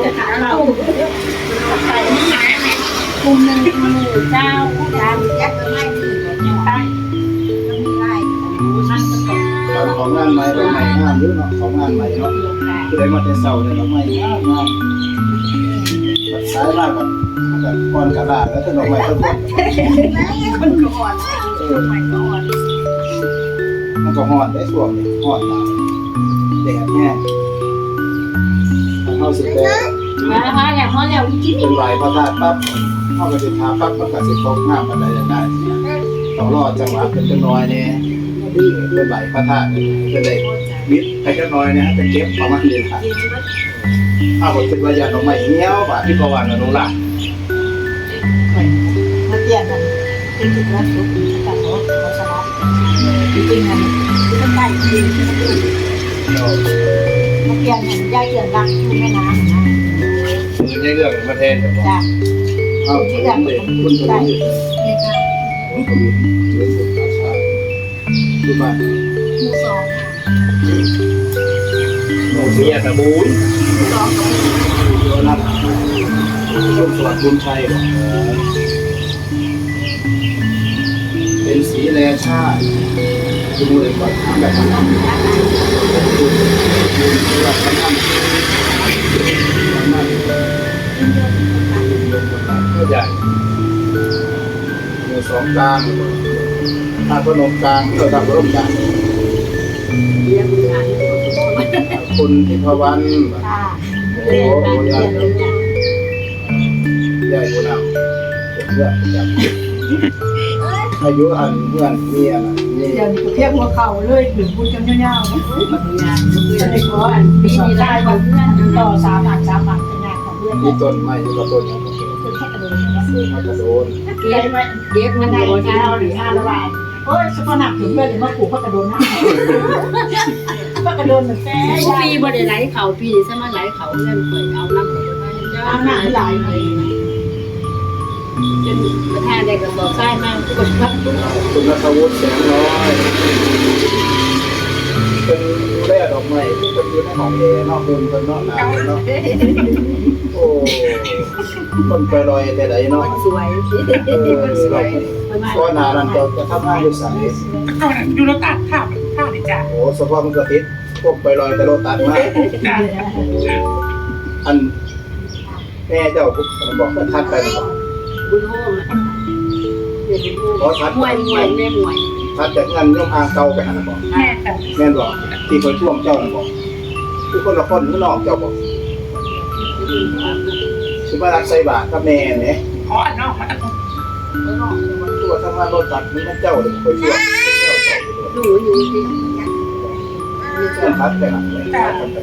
เหลือแต่ขาเราใส่กลุ่มหนึ่งหมู่เจ้าจานยักษ์ไม่มีเนี่ยใต้มันมีลายท่านจะตกการของงานใหม่เราใหม่งานเยอะเนาะของงานใหม่เนาะคือได้มาแต่เช้าเนี่ยเราใหม่งานงานมันสายมากแบบมันแบบก่อนกระดาษแล้วถ้าเราใหม่ก็ต้นคนก่อนเออใหม่ก่อนมันก็ฮ้อนได้ส่วนนี่ฮ้อนหลายแดดแห้ง ถ้าเฮาสิแต่นะคะอย่างพ่อแล้วกินเป็นไหวพระธาตุปั๊บเฮาก็สิทาปั๊บมันก็สิตกน้ำปานใดได้ต้องรอจังหวะเป็นจังน้อยเนี่ยเป็นไหวพระธาตุเป็นได้มิดไปจังน้อยเนี่ยจะเก็บประมาณนี้ค่ะเอาก็คิดว่าอย่าดอกไม้เหี่ยวบาดที่ประวันอนุรักษ์มาเปลี่ยนกันเป็นจุดละสุดแต่โน้ตเขาชนะจริงๆมันคือมันได้จริง มาเปลี่ยนกันย่าเยือนรักคือแม่น้ำนะมือใช้เรื่องประเทศแต่ว่าจ้ะเอาที่แบบคุณจะได้คุณจะมีเรื่องสุขภาพดูบ้านหมู่สองเมียตะบูนสองกับโดนัทช่วงสวัสดิ์บุญชัยเป็นสีแลชาติ ดูเลยก่อนทำแบบนั้นคุณคุณแบบนั้นนั้นเข้าใจหมู่สองกลางถ้าพนมกลางก็ทำร่มกลางคุณทิพวรรณค่ะโอ้โหเรียนยายเรียนเรียนยายผู้นำเพื่อนจับ อายุอันเพื่อนเมียนะมีเดี๋ยวนี้ก็เทียบหัวเข่าเลยถึงพูดกันยาวๆนะงานจะได้ขออันปีนี้ได้มาเพื่อนต่อสามหลักสามหลักเป็นงานของเพื่อนมีต้นไม้อยู่กับต้นนี้คือแค่กระโดดนะซื้อมันก็โดนเก็บเก็บมันได้ได้เช้าหรือห้าละบาทโอ้ยสปนักถึงเพื่อนมาปลูกพักกระโดนนะพักกระโดนแบบแฟ้ปีบ่ได้ไหลเขาปีใช่ไหมไหลเขาเงินเปิดเอาน้ำของคนไทยจ้าน้าไหลเลย จนประธานได้ก็บอกใช่มากกดพักทุกคุณนัทวุฒิแสงน้อยเป็นแร่ดอกไม้ที่เป็นยู่ในห้องเอนอกมุมเป็นนอกหนาวเนาะโอ้คนไปลอยแต่ใดเนาะสวยเออเราก็นานันจะจะทำงานอยู่สก่อนดูรถตัดข้าวข้าวดิจ้ะโอ้สภาพมันก็ติดพวกไปลอยแต่โลตัดมากอันแม่เจ้าบอกว่าทัดไปบอก บุญโฮมเดี๋ยวบุญโฮขอทัดมวยมวยแม่มวยทัดจากเงินย่อมอ่างเก่าไปหาบอกแม่ค่ะแม่นบอกที่คนช่วงเจ้าน่ะบอกคือคนละคนคือนอกเจ้าบอกคือมารักใส่บาตรกับแม่เนี่ยขออันนอกมาตะกุตัวทำงานรถตัดนี่นั่นเจ้าเลยคนช่วงเจ้าเจ้าดูอยู่ที่เจ้าทัดไปหาเลยทัดไป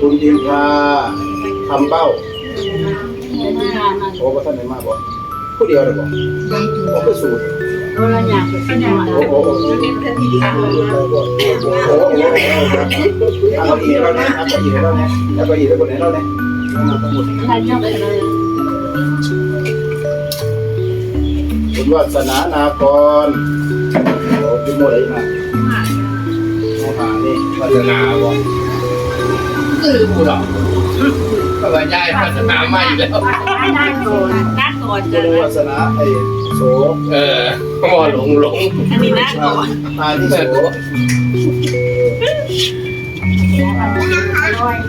คุณทิมพา ทำเบ้าที่ทานมาโอ้ก็ท่านไหนมาบอกผู้เดียวเลยบอกโอ้ก็สูตรโดนละอย่างเป็นหน่อยโอ้โหโอ้โหโอ้โหโอ้โหโอ้โหเอาอีกแล้วเนี่ยเอาอีกแล้วเนี่ยเอาอีกแล้วคนไหนแล้วเนี่ยมาทั้งหมดใครชอบไปเลยคุณวัฒนานาพรโอ้คุณโมได้มาโมหานี่พัฒนาบอกคือผู้ดอกก็ ว่าย้ายพัฒนามาอีกแล้วน่าโดนน่าโดนคุณวัฒนาไอ้โสเออหมอหลงหลงอันนี้น่าโดนอาที่โส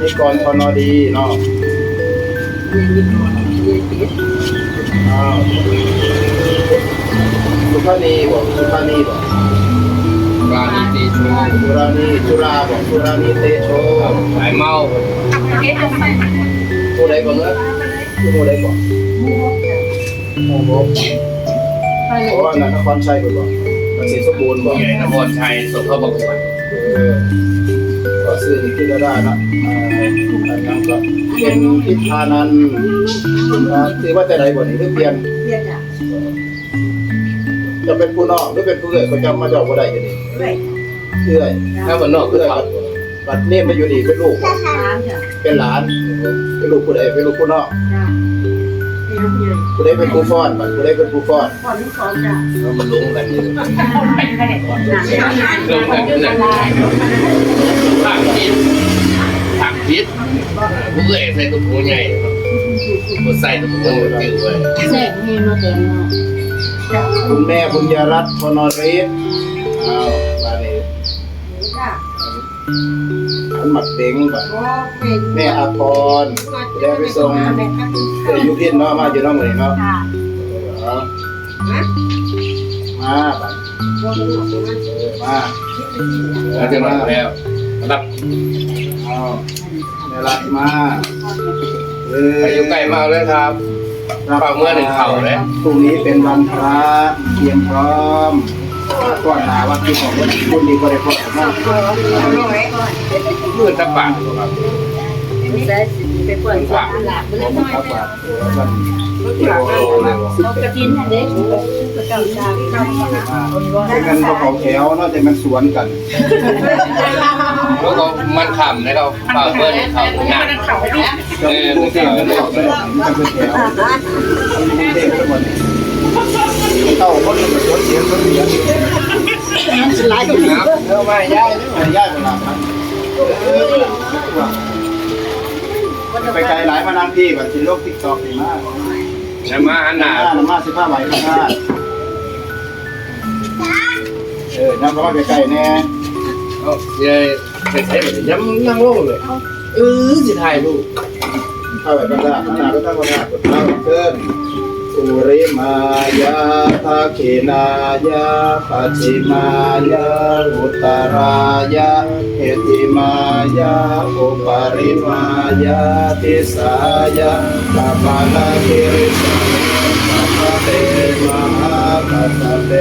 นี่กรพอนอดีเนาะอ้าวสุภานีบอกสุภานีบอกบ้านตีชูสุรานีจุราบอกสุรานีเตโชสายเมา ผู้ใดบอกเนอะคือผู้ใดบอกโอ้โหเพราะว่านันนครชัยบอกมันสิสมบูรณ์บอกใหญ่นครชัยสมเข้าบอกว่าเออก็ซื้อนี่คือได้นะอ่าอันนั้นก็เป็นพิธานันท์อ่าถือว่าแต่ไหนบ่นี่คือเปลี่ยน เรียนอะจะเป็นผู้นอกหรือเป็นผู้เอื้อยเขาจำมาเจาะบ่ได้กันนี่เอื้อย ถ้าบนนอกคือเอื้อยเขา บัดนี้มาอยู่นี่เป็นลูกน้ำจ้ะเป็นหลาน เป็นลูกผู้ใดเป็นลูกผู้นอกจ้ะเนะใหญ่กูได้เป็นผู้ฟ้อนบัดกูได้เป็นผู้ฟ้อนก่อนที่สองจ้ะแล้วมันลงกันอยู่เป็นขนาดหนักหนาลงกันอยู่นะทางพิษทางพิษผู้เอ๋ใส่ตัวผู้ใหญ่ผู้ใส่ตัวผู้จิ๋วไว้แซ่บให้มาเต็มเนาะคุณแม่บุญยรัตน์พนริศอ้าวบาดนี้ อันหมักเต็งบัดแม่อาพรกูได้ไปส่งเดี๋ยวอยู่เพี้ยนเนาะมาอยู่น้องเหมยเนาะเอามาบัดเออมาแล้วจะมาแล้วรับเอาแม่รักมาเออไปอยู่ใกล้มาเลยครับฝากเมื่อหนึ่งเข่าเลยพรุ่งนี้เป็นวันพระเตรียมพร้อม ก่อนหาวันที่ของวันดีก็ได้พร้อมมากมือตะปากครับใส่ไปเปิดฝาหลับไปเลยผมครับว่าวันกระทินอันเด็กกระเจ้าชาเจ้าชาแต่มันก็ของแถวเนาะแต่มันสวนกันแล้วก็มันขำนะครับฝากเมื่อหนึ่งเข่าหนักเขาดิก็มีกรุงเทพมันออกเลยมันเป็นแถวมีกรุง เทพทั้งหมดเต้าคนมันสวนเสียงสวนเสียงมันสลายกันครับเออมาย้ายมันยากเวลาครับไปไกลหลายมานางพี่บัดสิโลกติ๊กต็อกนี่มากจะมาหันหหน้าน้าน้ำมาสิบห้าใบข้างหน้าเออน้ำก็มาใกล้ๆแน่เอาเย้ไปใช้ย้ำนั่งลงเลยเออสิถ่ายรูปเข้าไปข้างหน้าข้างหน้าก็ข้างหน้ากดเข้าเกิน สุริมายาภาคินายาปัจิมายาอุตตรายาเหติมายาอุปริมายาทิสายาปะปะนาคิริสาปะเตมหาปัสสเต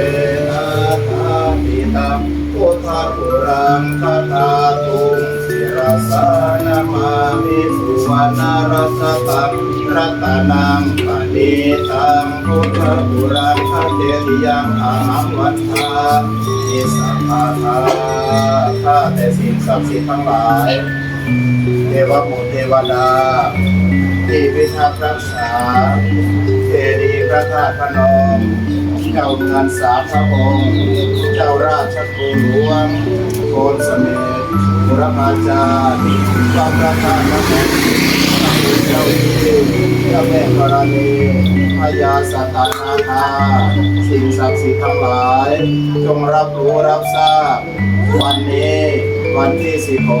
นะทาปิตังพุทธปุรังคาถาตุงศิรสานามามิสุวรรณรัตตัง รัตนังปณิตังพุทธปุรังคเจติยังอาหังวัฏฐานิสัพพะทาข้าแต่สิ่งศักดิ์สิทธิ์ทั้งหลาย เทวบุตรเทวดาที่พิทักษ์รักษาเจดีพระธาตุพนมเจ้าเมืองสาพระองค์ เจ้าราชกูหลวงโกนเสม็ดบุรพาจารย์พระประธานพระแม่ เจ้าที่เจ้าแม่ธรณีพญาสัตตนาคาสิ่งศักดิ์สิทธิ์ทั้งหลาย จงรับรู้รับทราบ วันนี้วันที่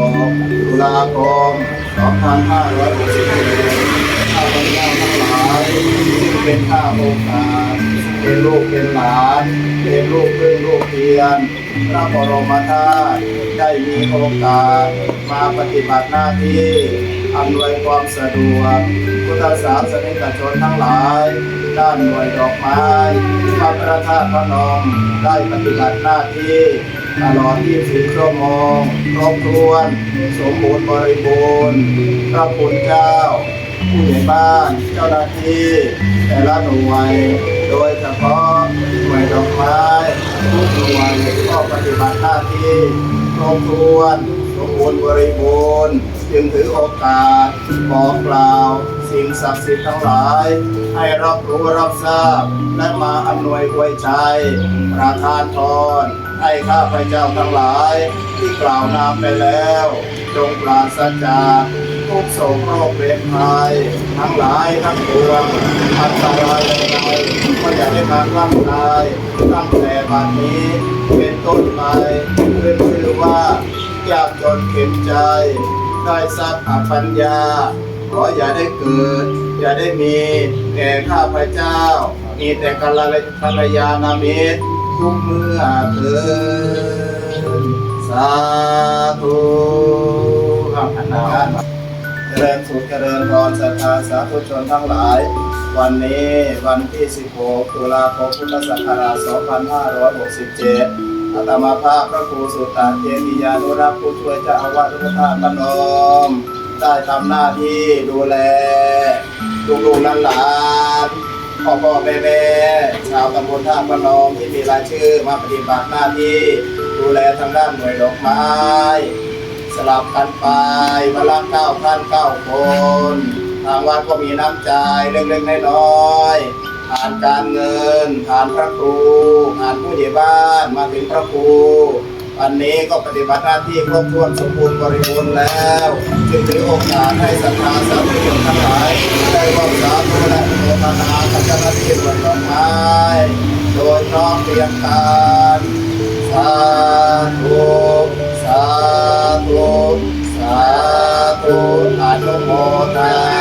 16ตุลาคม2567ข้าพเจ้าทั้งหลายซึ่งเป็นข้าโอกาสเป็นลูกเป็นหลานเป็นลูกเพื่อนลูกเพียนพระบรมธาตุได้มีโอกาสมาปฏิบัติหน้าที่ อำนวยความสะดวก พุทธศาสนิกชนทั้งหลายด้านหน่วยดอกไม้พระประธาตุพระนมได้ปฏิบัติหน้าที่ตลอด24ชั่วโมงครบถ้วน สมบูรณ์บริบูรณ์ พระคุณเจ้า ผู้ใหญ่บ้าน เจ้าหน้าที่ แต่ละหน่วย โดยเฉพาะหน่วยดอกไม้ทุกหน่วยก็ปฏิบัติหน้าที่ครบถ้วน มบูรณ์บริบูรณ์จึงถือโอกาสบอกกล่าว สิ่งศักดิ์สิทธิ์ทั้งหลาย ให้รับรู้รับทราบ และมาอำนวยอวยใจประทานพรให้ข้าพเจ้าทั้งหลาย ที่กล่าวนามไปแล้ว จงปราศจากทุกโศกโรคเวรภัยทั้งหลายทั้งปวงอันตรายใดๆก็อย่าได้มาคล่ำกายตั้งแต่บัดนี้เป็นต้นไปขึ้นชื่อว่า ยากจนเข็นใจ ได้ทรัพย์อปัญญา ขออย่าได้เกิด อย่าได้มีแก่ข้าพเจ้า มีแต่กัลกัลยาณมิตรทุกเมื่อเถิดสาธุครับอันนั้นเจริญสุขเจริญพรศรัทธาสาธุชนทั้งหลาย วันนี้วันที่ 16 ตุลาคมพุทธศักราช 2567 อาตมาภาพพระครูสุตตาเทมียานุรักษ์ผู้ช่วยเจ้าอาวาสวัดพระธาตุพนมได้ทำหน้าที่ดูแลลูกๆหลานพ่อพ่อแม่แม่ชาวตำบลท่าพนมที่มีรายชื่อมาปฏิบัติหน้าที่ ดูแลทางด้านหน่วยดอกไม้ สลับกันไปวันละเก้าท่านเก้าคน ทางวัดก็มีน้ำใจเล็กๆน้อยๆ ผ่านการเงิน ผ่านพระครูผ่านผู้ใหญ่บ้านมาถึงพระครูวันนี้ก็ปฏิบัติหน้าที่ครบถ้วนสมบูรณ์บริบูรณ์แล้วจึงถือโอกาสให้ศรัทธาสาธุชนทั้งหลายได้ร่วมสาธุและโมทนากับเจ้าหน้าที่บนดอกไม้โดยน้อมเตรียมการสาธุสาธุสาธุอนุโมทนา